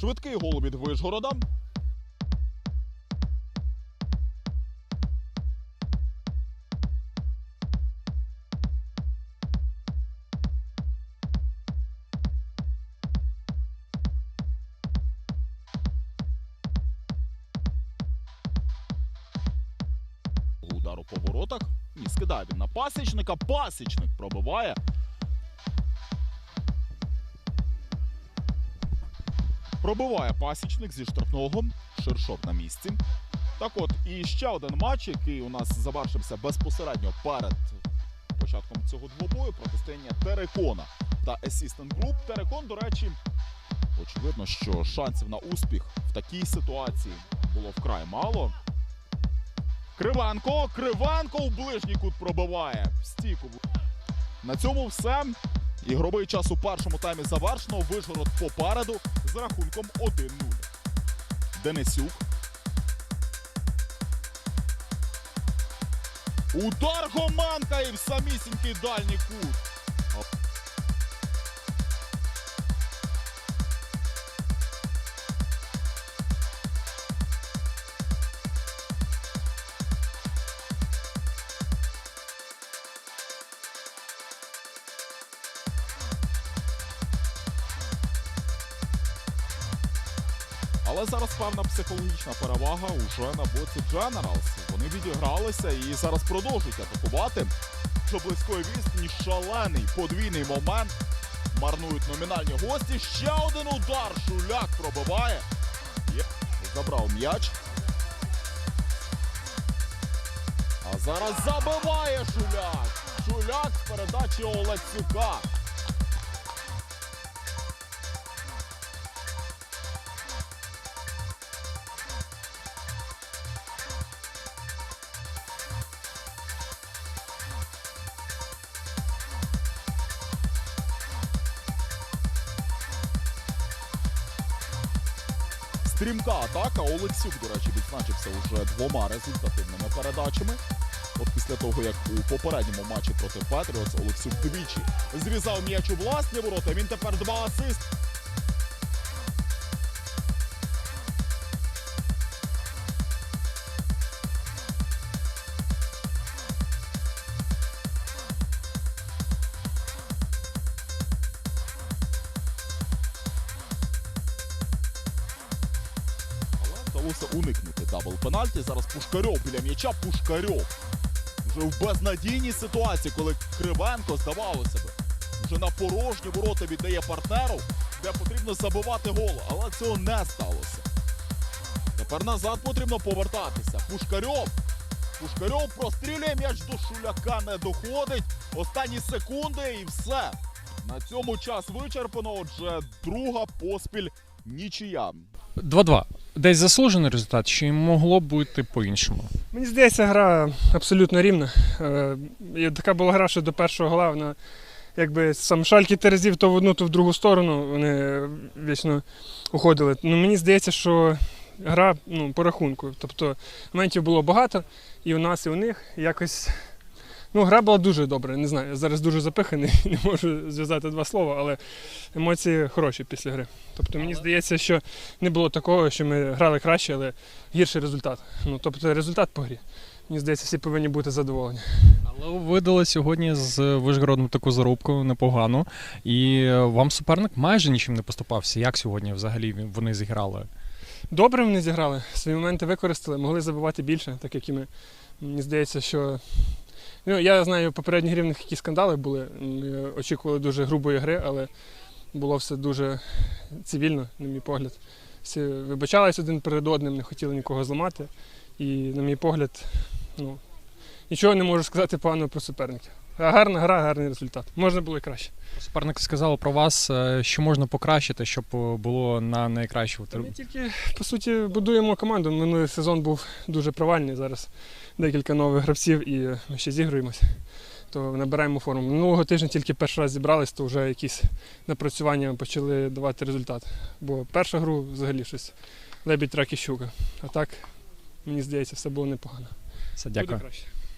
Швидкий гол від Вишгорода. Удар у поворотах. І скидає на пасічника. Пасічник пробиває. Пробиває пасічник зі штрафного. Ширшов на місці. Так от, і ще один матч, який у нас завершився безпосередньо перед початком цього двобою. Протистояння Терекона та Assistant Group. Терекон, до речі, очевидно, що шансів на успіх в такій ситуації було вкрай мало. Кривенко, Кривенко у ближній кут пробиває. В стійку. На цьому все. Ігровий час у першому таймі завершено. Вишгород попереду з рахунком 1-0. Денисюк. Удар Гоменка і в самісінький дальній кут. Але зараз певна психологічна перевага уже на боці Generals. Вони відігралися і зараз продовжують атакувати. Що близької відстані шалений подвійний момент. Марнують номінальні гості. Ще один удар. Шуляк пробиває. Забрав м'яч. А зараз забиває Шуляк. Шуляк з передачі Олексюка. Стрімка атака. Олексюк, до речі, відзначився уже двома результативними передачами. От після того, як у попередньому матчі проти Петріос Олексюк двічі зрізав м'яч у власні ворота. Він тепер два асист. Вдалося уникнути дабл пенальті. Зараз Пушкарьов біля м'яча. Пушкарьов. Вже в безнадійній ситуації, коли Кривенко, здавалося би, вже на порожні ворота віддає партнеру, де потрібно забивати гол. Але цього не сталося. Тепер назад потрібно повертатися. Пушкарьов. Пушкарьов прострілює м'яч до Шуляка, не доходить. Останні секунди і все. На цьому час вичерпано. Отже, друга поспіль нічия. 2-2. Десь заслужений результат, чи могло бути по-іншому? Мені здається, гра абсолютно рівна. Е, така була гра, що до першого гола якби сам шальки терезів то в одну, то в другу сторону вони вічно уходили. Ну, мені здається, що гра ну, по рахунку. Тобто моментів було багато і у нас, і у них. Якось ну, гра була дуже добра. Не знаю, я зараз дуже запиханий, не можу зв'язати два слова, але емоції хороші після гри. Тобто мені здається, що не було такого, що ми грали краще, але гірший результат. Ну, тобто результат по грі. Мені здається, всі повинні бути задоволені. Але ви дали сьогодні з Вишгородом таку зарубку непогану, і вам суперник майже нічим не поступався. Як сьогодні взагалі вони зіграли? Добре вони зіграли, свої моменти використали, могли забивати більше, так як і ми. Мені здається, що. Ну, я знаю попередніх рівних, які скандали були. Ми очікували дуже грубої гри, але було все дуже цивільно, на мій погляд. всі вибачались один перед одним, не хотіли нікого зламати. І, на мій погляд, ну, нічого не можу сказати погано про суперників. Гарна гра, гарний результат. Можна було і краще. Суперники сказали про вас, е, що можна покращити, щоб е, було на найкращу. Та Ми тільки, по суті, будуємо команду. Минулий сезон був дуже провальний. Зараз декілька нових гравців і ми ще зігруємося. То набираємо форму. Минулого тижня тільки перший раз зібрались, то вже якісь напрацювання почали давати результат. Бо перша гру взагалі щось лебідь, рак і щука. А так, мені здається, все було непогано. Все, Буде краще.